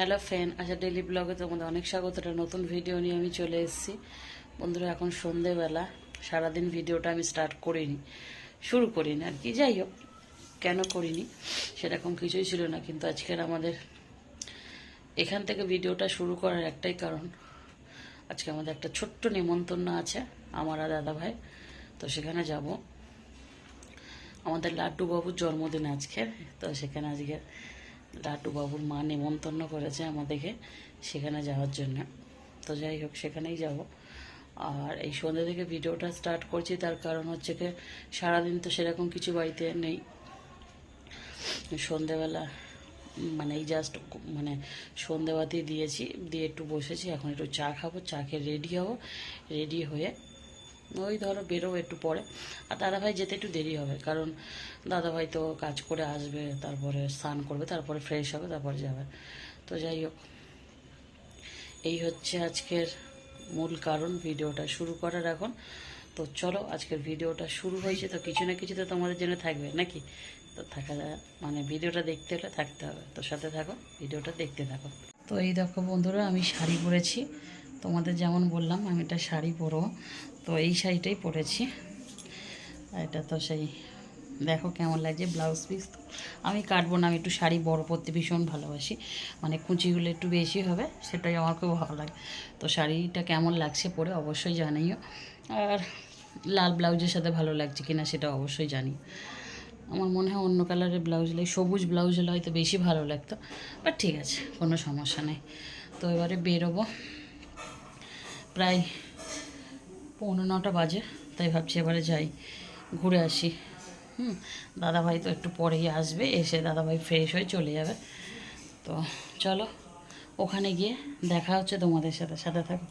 Hello friend আচ্ছা daily ব্লগে তোমাদের অনেক স্বাগত। একটা নতুন ভিডিও নিয়ে আমি চলে এসেছি। বন্ধুরা, এখন সন্ধেবেলা, সারাদিন ভিডিওটা আমি স্টার্ট করিনি, শুরু করিনি আর কি। যাই হোক, কেন করিনি সেরকম কিছুই ছিল না, কিন্তু আজকের আমাদের এখান থেকে ভিডিওটা শুরু করার একটাই কারণ, আজকে আমাদের একটা ছোট্ট নিমন্ত্রণ আছে আমার আর দাদা ভাই। তো সেখানে যাব। আমাদের লাড্ডু বাবুর জন্মদিন আজকে, তো সেখানে আজকে লাড্ডু বাবুর মা নেমন্তন্ন করেছে আমাদেরকে সেখানে যাওয়ার জন্য। তো যাই হোক, সেখানেই যাব। আর এই সন্ধ্যে থেকে ভিডিওটা স্টার্ট করছি, তার কারণ হচ্ছে কি, সারাদিন তো সেরকম কিছু বাড়িতে নেই। সন্ধেবেলা মানে এই জাস্ট মানে সন্ধেবাতি দিয়েছি, দিয়ে একটু বসেছি, এখন একটু চা খাব, চা খেয়ে রেডি হব রেডি হয়ে ওই ধরো বেরোবো একটু পরে। আর দাদাভাই যেতে একটু দেরি হবে, কারণ দাদাভাই তো কাজ করে আসবে, তারপরে স্নান করবে, তারপরে ফ্রেশ হবে, তারপরে যাবে। তো যাই হোক, এই হচ্ছে আজকের মূল কারণ ভিডিওটা শুরু করার এখন। তো চলো, আজকের ভিডিওটা শুরু হয়েছে, তো কিছু না কিছু তো তোমাদের জন্য থাকবে, নাকি? তো থাকা মানে ভিডিওটা দেখতে হলে থাকতে হবে। তো সাথে থাকো, ভিডিওটা দেখতে থাকো। তো এই দেখো বন্ধুরা, আমি শাড়ি পরেছি। তোমাদের যেমন বললাম, আমি একটা শাড়ি পরবো। তো এই শাড়িটাই পরেছি। এটা তো সেই, দেখো কেমন লাগছে ব্লাউজ পিস। আমি কাটবো না, আমি একটু শাড়ি বড় পরতে ভীষণ ভালোবাসি। মানে কুচিগুলো একটু বেশি হবে, সেটাই আমার খুব ভালো লাগে। তো শাড়িটা কেমন লাগছে পরে অবশ্যই জানাইও আর লাল ব্লাউজের সাথে ভালো লাগছে কিনা সেটা অবশ্যই জানি আমার মনে হয় অন্য কালারের ব্লাউজ হলে, সবুজ ব্লাউজ হলে হয়তো বেশি ভালো লাগতো, বাট ঠিক আছে, কোনো সমস্যা নেই। তো এবারে বেরোবো। প্রায় পৌনে নটা বাজে, তাই ভাবছি এবারে যাই, ঘুরে আসি। হুম, দাদাভাই তো একটু পরেই আসবে, এসে দাদাভাই ফ্রেশ হয়ে চলে যাবে। তো চলো, ওখানে গিয়ে দেখা হচ্ছে তোমাদের সাথে সাথে থাকো।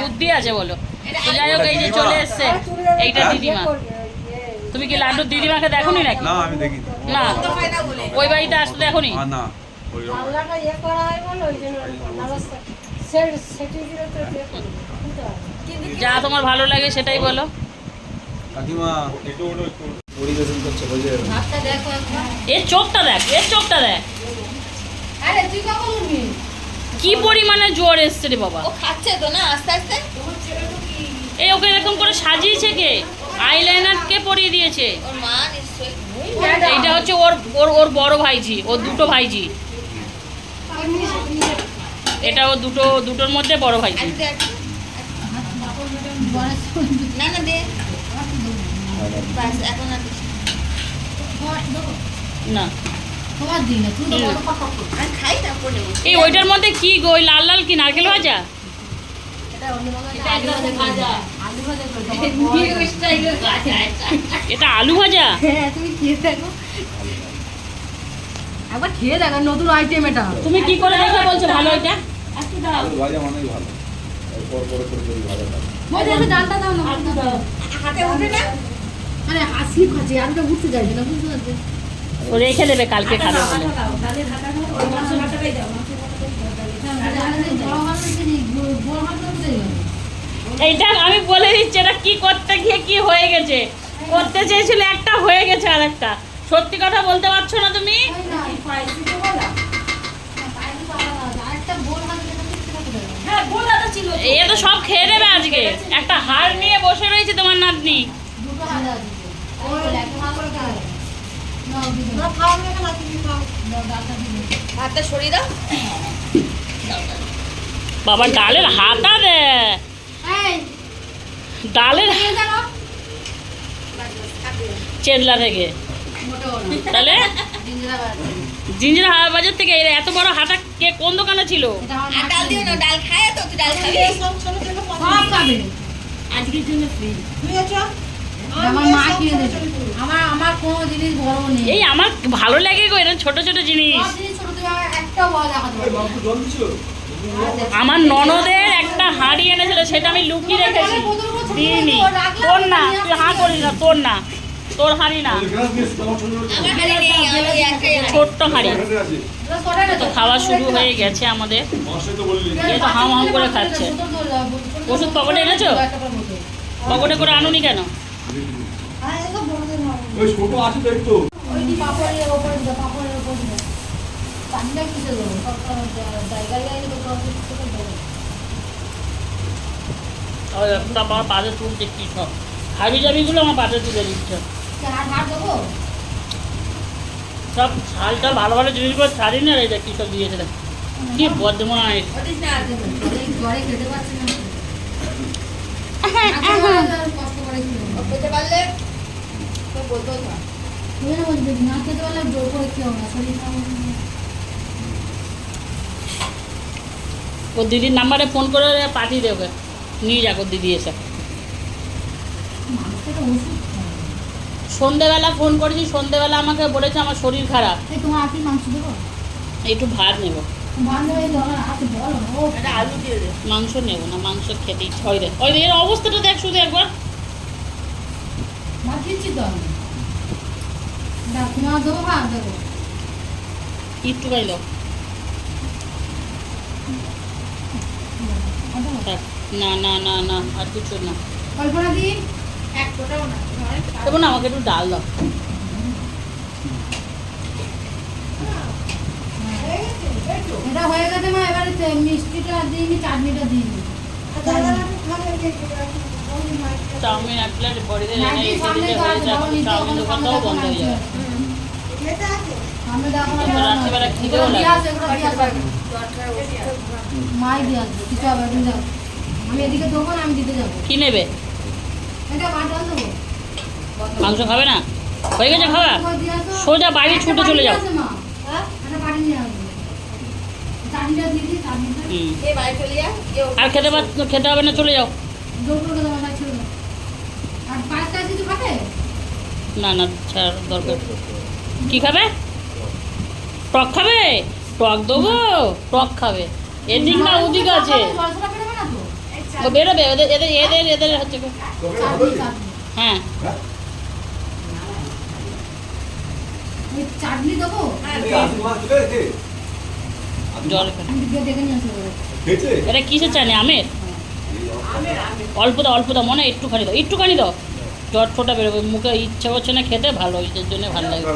বুদ্ধি আছে বলো। তো যাই হোক এই যে চলে এসছে এইটা দিদিমা। তুমি কি লাড্ডু দিদিমাকে দেখোনি নাকি? না আমি দেখি না। ওই বাড়িতে আসতে দেখোনি। না। ইয়ে ইয়ে। যা তোমার ভালো লাগে সেটাই বলো। এর চোখটা দেখ এর চোখটা দেখ। আরে তুই কখন উঠবি? কি পরিমাণে জোয়ার এসছে রে বাবা? ও খাচ্ছে তো না আস্তে আস্তে? এই ওকে এরকম করে সাজিয়েছে কে? আইলাইনার কে পরিয়ে দিয়েছে? ওর মা নিশ্চয়ই। এইটা হচ্ছে ওর ওর ওর বড় ভাইজি ওর দুটো ভাইজি এটা ও দুটো দুটোর মধ্যে বড় ভাইজি না না দে। বাস এখন আর না। এই ওইটার মধ্যে কি গো ওই লাল লাল কি নারকেল ভাজা? এটা আলু ভাজা। তুমি খেয়ে দেখো। একবার খেয়ে দেখো নতুন আইটেম এটা। তুমি কি করে দেখে বলছো ভালো এটা? ভাজা মানেই ভালো। পর পরে করে যদি ভাজা থাকে ডালটা দাও না। হাতে উঠে না? আরে হাসি খাচ্ছি আলুটা উঠতে যাবে না বুঝতে পারছি ও রেখে দেবে কালকে খাবে এইটা আমি বলে দিচ্ছি, এটা কি করতে গিয়ে কি হয়ে গেছে? করতে চেয়েছিল একটা, হয়ে গেছে আর একটা সত্যি কথা বলতে পারছ না তুমি? এ তো সব খেয়ে নেবে আজকে। একটা হার নিয়ে বসে রয়েছে তোমার নাতনি। ভাতটা সরিয়ে দাও। বাবা ডালের হাতা দে। ডালের থেকে। তাহলে? জিঞ্জির হাওয়া বাজার থেকে এত বড় হাতা কে কোন দোকানে ছিল? ডাল দিও না ডাল খায় তো ডাল খাবি। আজকের জন্য ফ্রি আমার মা কিনে দেবে আমার আমার কোনো জিনিস বড় নেই। এই আমার ভালো লাগে গো এটা ছোট ছোট জিনিস। জিনিস আমার ননদের একটা হাঁড়ি এনেছিল সেটা আমি লুকিয়ে রেখেছি। দিইনি। তোর না তুই হাঁ করিস না তোর না তোর হাঁড়ি না। ছোট্ট হাঁড়ি। তো খাওয়া শুরু হয়ে গেছে আমাদের। এ তো হাম হাম করে খাচ্ছে। ওষুধ পকেটে এনেছো? পকেটে করে আনুনি কেন? ওই ছোট আছে তো একটু ওই পাপড়ের পাপড়ের। পানিটা দেবো? জায়গায় জায়গায় তো কিছু। আমার পাশে তুলছে কি সব হাবি জাবিগুলো আমার পাশে তুলে দিচ্ছে হাত দেবো? সব ছাল টাল ভালো ভালো জিনিসগুলো ছাড়ি না এই যে কী সব দিয়েছে কি বর্ধমান। ঘরে খেতে পারছি না। কষ্ট করে। খেতে পারলে খারাপ হবে? ওর দিদির নাম্বারে ফোন করে পাঠিয়ে দেবে। নিয়ে যাক ওর দিদি এসে। সন্ধেবেলা ফোন করেছি সন্ধেবেলা আমাকে বলেছে আমার শরীর খারাপ। তোমার মাংস দেবো? একটু ভাত নেব। ও মাংস নেব না মাংস খেতে ইচ্ছা হয় দেখ ওই এর অবস্থাটা দেখ শুধু একবার। দিচ্ছি তো আমি। দেবো ভাত দেবো একটু পাইল থাক। না না না না আর কিছু না কল্পনা দি এক ফোটাও না ঘরে না আমাকে একটু ডাল দাও এটা হয়ে গেছে মা এবারে মিষ্টিটা দিইনি চাটনিটা দিইনি চাউমিন এক প্লেট বড়ি দিয়ে হয়ে চাউমিন দোকানটাও বন্ধ হয়ে। যাবে। রাত্রিবেলা খিদেও। মাই দিয়ে আসবে, কিছু আমি এদিকে দোকান আমি দিতে যাব। কি নেবে? মাংস খাবে না? হয়ে গেছে খাওয়া। সোজা বাইরে ছুটে চলে যাও। হ্যাঁ? আর খেতে পার খেতে হবে না চলে যাও দৌড় করে দেবো, না, ছেড়ে দাও। আর পাঁচটা কিছু খাবে না না ছাড় দরকার। কি খাবে? টক খাবে? টক দেবো? টক খাবে। এদিক না ওদিক আছে? ও বেরোবে এদের এদের এদের এদের হচ্ছে চাটনি, চাটনি। হ্যাঁ। চাটনি দেবো? জল। এটা কিসের চানি আমের? অল্প দাও অল্প দাও মনে হয় একটুখানি দাও। একটুখানি দাও। জট ফোটা বেরোবে। মুখে ইচ্ছে করছে না খেতে ভালো এর জন্য ভালো লাগে।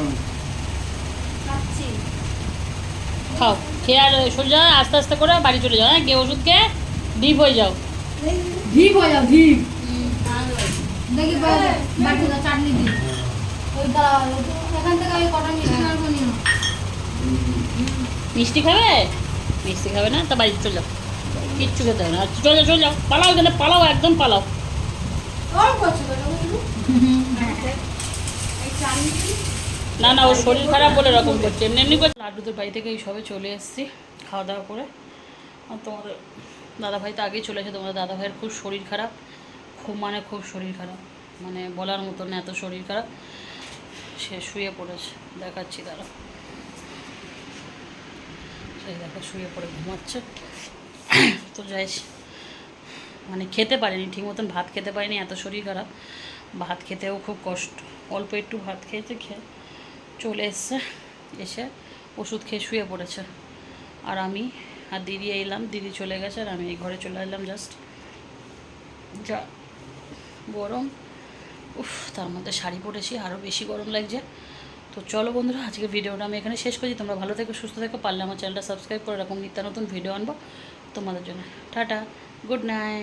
খাও খেয়ে আর সোজা আস্তে আস্তে করে বাড়ি চলে যাও। হ্যাঁ গিয়ে ওষুধ খেয়ে ডিপ হয়ে যাও। ঢিপ হয়ে যাও, ঢিপ। হুম, ভালো। আছে। দেখি বাটি চাটনি দিই। ওই এখান থেকে ওই কটা মিষ্টি মারবো নিও। মিষ্টি খাবে? মিষ্টি খাবে না তা বাড়িতে চলে যাও। কিচ্ছু খেতে হবে না। চলে যাও চলে যাও। পালাও এখানে পালাও একদম পালাও। করছে না না, ওর শরীর খারাপ বলে এরকম করছে। এমনি এমনি করে লাড্ডুদের বাড়ি থেকে সবে চলে এসেছি, খাওয়া দাওয়া করে। আর তোমাদের দাদাভাই তো আগেই চলে এসে তোমাদের দাদাভাইয়ের খুব শরীর খারাপ, খুব মানে খুব শরীর খারাপ। মানে বলার মতো না, এত শরীর খারাপ। সে শুয়ে পড়েছে, দেখাচ্ছি দাঁড়া সেই দেখো, শুয়ে পড়ে, ঘুমাচ্ছে। তো যাই মানে খেতে পারেনি, ঠিক মতন ভাত খেতে পারেনি, এত শরীর খারাপ। ভাত খেতেও খুব কষ্ট। অল্প একটু ভাত খেয়েছে, খেয়ে চলে এসছে, এসে ওষুধ খেয়ে শুয়ে পড়েছে। আর আমি আর দিদি এলাম, দিদি চলে গেছে আর আমি এই ঘরে চলে এলাম জাস্ট যা গরম। উফ, তার মধ্যে শাড়ি পরেছি আরও বেশি গরম লাগছে। তো চলো বন্ধুরা আজকে ভিডিওটা আমি এখানে শেষ করছি। তোমরা ভালো থেকো, সুস্থ থেকো, পারলে আমার চ্যানেলটা সাবস্ক্রাইব করে এরকম নিত্য নতুন ভিডিও আনব তোমাদের জন্য। Tata, good night.